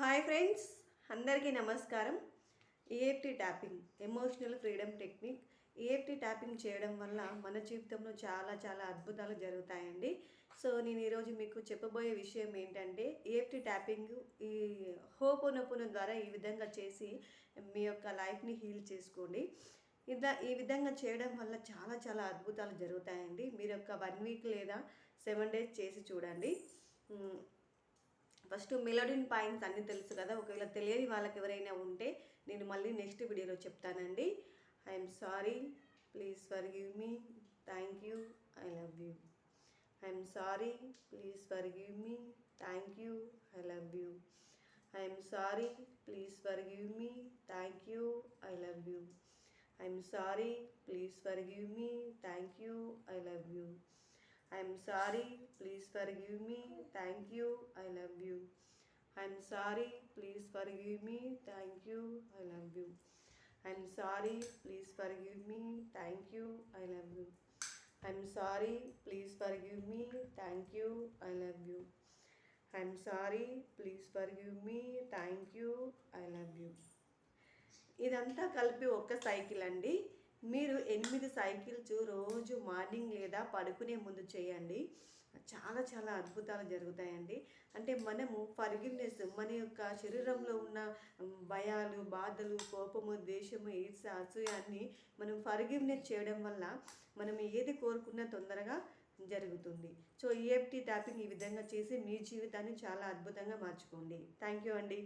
Hi friends అందరికీ నమస్కారం. EFT tapping emotional freedom technique EFT tapping చేయడం వల్ల మన జీవితంలో చాలా చాలా అద్భుతాలు జరుగుతాయండి. సో నేను ఈరోజు మీకు చెప్పబోయే విషయం ఏంటంటే ఈఎఫ్టీ ట్యాపింగ్ ఈ హోపోనొపున ద్వారా ఈ విధంగా చేసి మీ యొక్క లైఫ్ని హీల్ చేసుకోండి. ఇలా ఈ విధంగా చేయడం వల్ల చాలా చాలా అద్భుతాలు జరుగుతాయండి. మీరు ఒక వన్ వీక్ లేదా సెవెన్ డేస్ చేసి చూడండి. ఫస్ట్ మెలోడిన్ పాయింట్స్ అన్నీ తెలుసు కదా ఒకవేళ తెలియని వాళ్ళకి ఎవరైనా ఉంటే నేను మళ్ళీ నెక్స్ట్ వీడియోలో చెప్తానండి. I'm sorry please forgive me thank you I love you. I'm sorry please forgive me thank you I love you. I'm sorry please forgive me thank you I love you. I'm sorry please forgive me thank you I love you. I'm sorry please forgive me thank you I love you I'm sorry please forgive me thank you I love you I'm sorry please forgive me thank you I love you I'm sorry please forgive me thank you I love you I'm sorry please forgive me thank you I love you ఇదంతా కలిపి ఒక్క cycle అండి. మీరు ఎనిమిది cycles రోజు morning లేదా పడుకునే ముందు చేయండి. చాలా చాలా అద్భుతాలు జరుగుతాయండి. అంటే మనము ఫర్గివ్నెస్ మన యొక్క శరీరంలో ఉన్న భయాలు బాధలు కోపము దేశము ఈర్ష అసూయాన్ని మనం ఫర్గివ్నెస్ చేయడం వల్ల మనం ఏది కోరుకున్నా తొందరగా జరుగుతుంది. సో ఈఎఫ్టీ ట్యాపింగ్ ఈ విధంగా చేసి మీ జీవితాన్ని చాలా అద్భుతంగా మార్చుకోండి. థ్యాంక్ యూ అండి.